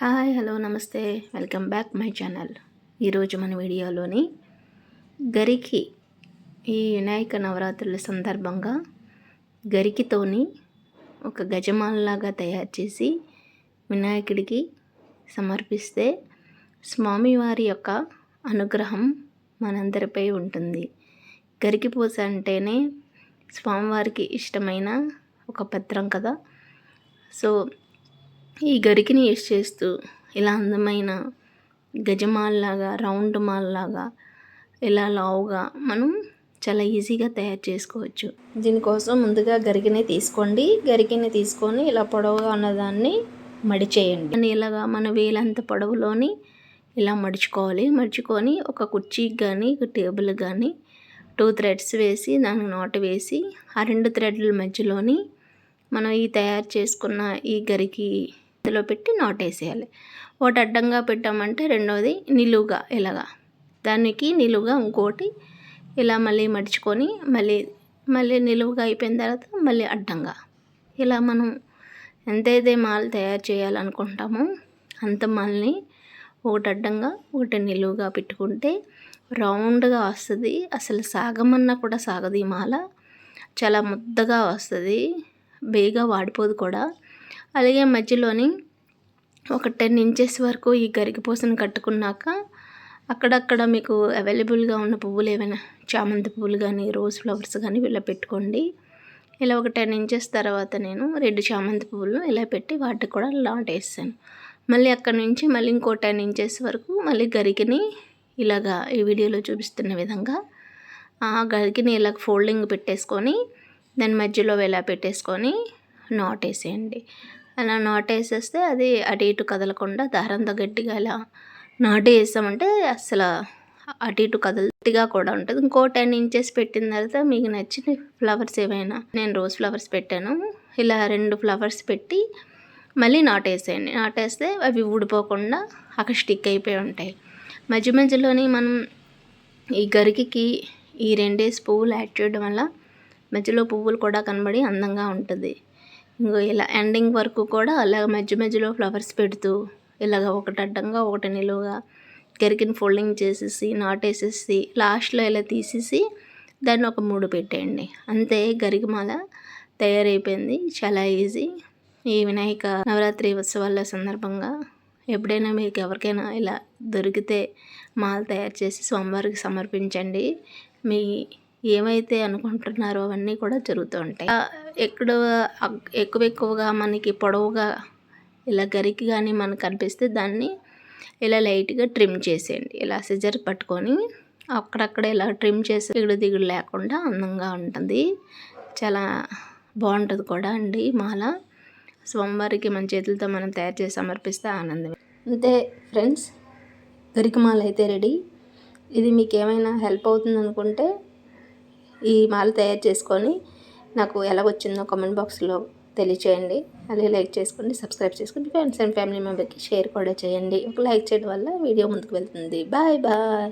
Hi hello నమస్తే. Welcome back my channel. ఈరోజు మన వీడియోలోని గరికి ఈ వినాయక నవరాత్రుల సందర్భంగా గరికితోని ఒక గజమాలలాగా తయారు చేసి వినాయకుడికి సమర్పిస్తే స్వామివారి యొక్క అనుగ్రహం మనందరిపై ఉంటుంది. గరికి పూస అంటేనే స్వామివారికి ఇష్టమైన ఒక పత్రం కదా. సో ఈ గరికిని యూస్ చేస్తూ ఇలా అందమైన గజమాల్లాగా రౌండ్ మాల్లాగా ఇలా లావుగా మనం చాలా ఈజీగా తయారు చేసుకోవచ్చు. దీనికోసం ముందుగా గరికిని తీసుకోండి. గరికిని తీసుకొని ఇలా పొడవుగా ఉన్నదాన్ని మడిచేయండి దాన్ని ఇలాగా మన వేలంత పొడవులోని ఇలా మడుచుకోవాలి. మడుచుకొని ఒక కుర్చీకి కానీ ఒక టేబుల్ కానీ టూ థ్రెడ్స్ వేసి దానికి నాటు వేసి ఆ రెండు థ్రెడ్ల మధ్యలోని మనం ఈ తయారు చేసుకున్న ఈ గరికి ఇందులో పెట్టి నాటేసేయాలి ఒకటి అడ్డంగా పెట్టామంటే రెండవది నిలువుగా ఇలాగా దానికి నిలువుగా ఇంకోటి ఇలా మళ్ళీ మడుచుకొని మళ్ళీ మళ్ళీ నిలువుగా అయిపోయిన తర్వాత మళ్ళీ అడ్డంగా. ఇలా మనం ఎంతైతే మాల్ తయారు చేయాలనుకుంటామో అంత మాల్ని ఒకటి అడ్డంగా ఒకటి నిలువుగా పెట్టుకుంటే రౌండ్గా వస్తుంది. అసలు సాగమన్నా కూడా సాగదు ఈ మాల. చాలా ముద్దగా వస్తుంది. బేగా వాడిపోదు కూడా. అలాగే మధ్యలోని ఒక టెన్ ఇంచెస్ వరకు ఈ గరికిపూసను కట్టుకున్నాక అక్కడక్కడ మీకు అవైలబుల్గా ఉన్న పువ్వులు ఏమైనా చామంతి పువ్వులు కానీ రోజ్ ఫ్లవర్స్ కానీ ఇలా పెట్టుకోండి. ఇలా ఒక టెన్ ఇంచెస్ తర్వాత నేను రెండు చామంతి పువ్వులు ఇలా పెట్టి వాటికి కూడా లాట్ వేస్తాను మళ్ళీ అక్కడ నుంచి మళ్ళీ ఇంకో టెన్ ఇంచెస్ వరకు మళ్ళీ గరికిని ఇలాగా ఈ వీడియోలో చూపిస్తున్న విధంగా ఆ గరికిని ఇలా ఫోల్డింగ్ పెట్టేసుకొని దాని మధ్యలో ఇలా పెట్టేసుకొని నాట్ వేసేయండి అలా నాటు వేసేస్తే అది అటు ఇటు కదలకుండా దారంతో గట్టిగా ఇలా నాటు వేసామంటే అసలు అటు ఇటు కదలతిగా కూడా ఉంటుంది. ఇంకో టెన్ ఇంచెస్ పెట్టిన తర్వాత మీకు నచ్చిన ఫ్లవర్స్ ఏవైనా నేను రోజ్ ఫ్లవర్స్ పెట్టాను. ఇలా రెండు ఫ్లవర్స్ పెట్టి మళ్ళీ నాటేసేయండి. నాటేస్తే అవి ఊడిపోకుండా అక్కడ స్టిక్ అయిపోయి ఉంటాయి. మధ్య మధ్యలోని మనం ఈ గరికికి ఈ రెండేసి పువ్వులు యాడ్ చేయడం వల్ల మధ్యలో పువ్వులు కూడా కనబడి అందంగా ఉంటుంది. ఇంకో ఇలా ఎండింగ్ వరకు కూడా అలాగ మధ్య మధ్యలో ఫ్లవర్స్ పెడుతూ ఇలాగ ఒకటి అడ్డంగా ఒకటి నిలువుగా గరికిన ఫోల్డింగ్ చేసేసి నాటేసేసి లాస్ట్లో ఇలా తీసేసి దాన్ని ఒక మూడు పెట్టేయండి. అంతే గరికమాల తయారైపోయింది. చాలా ఈజీ. ఈ వినాయక నవరాత్రి ఉత్సవాల సందర్భంగా ఎప్పుడైనా మీకు ఎవరికైనా ఇలా దొరికితే మాల తయారు చేసి స్వామివారికి సమర్పించండి. మీ ఏమైతే అనుకుంటున్నారో అవన్నీ కూడా జరుగుతూ ఉంటాయి. ఎక్కడ ఎక్కువ ఎక్కువగా మనకి పొడవుగా ఇలా గరికి కానీ మనకు కనిపిస్తే దాన్ని ఇలా లైట్గా ట్రిమ్ చేసేయండి. ఇలా సిజర్ పట్టుకొని అక్కడక్కడ ఇలా ట్రిమ్ చేసి దిగుడు దిగుడు లేకుండా అందంగా ఉంటుంది. చాలా బాగుంటుంది కూడా అండి మాల. స్వామివారికి మన చేతులతో మనం తయారు చేసి సమర్పిస్తే ఆనందం అంతే ఫ్రెండ్స్ గరికి మాల అయితే రెడీ ఇది మీకు ఏమైనా హెల్ప్ అవుతుంది అనుకుంటే ఈ మాల తయారు చేసుకొని నాకు ఎలా వచ్చిందో కామెంట్ బాక్స్లో తెలియచేయండి. అలాగే లైక్ చేసుకోండి సబ్స్క్రైబ్ చేసుకోండి. ఫ్రెండ్స్ అండ్ ఫ్యామిలీ మెంబర్కి షేర్ కూడా చేయండి. ఒక లైక్ చేయడం వల్ల వీడియో ముందుకు వెళ్తుంది. Bye bye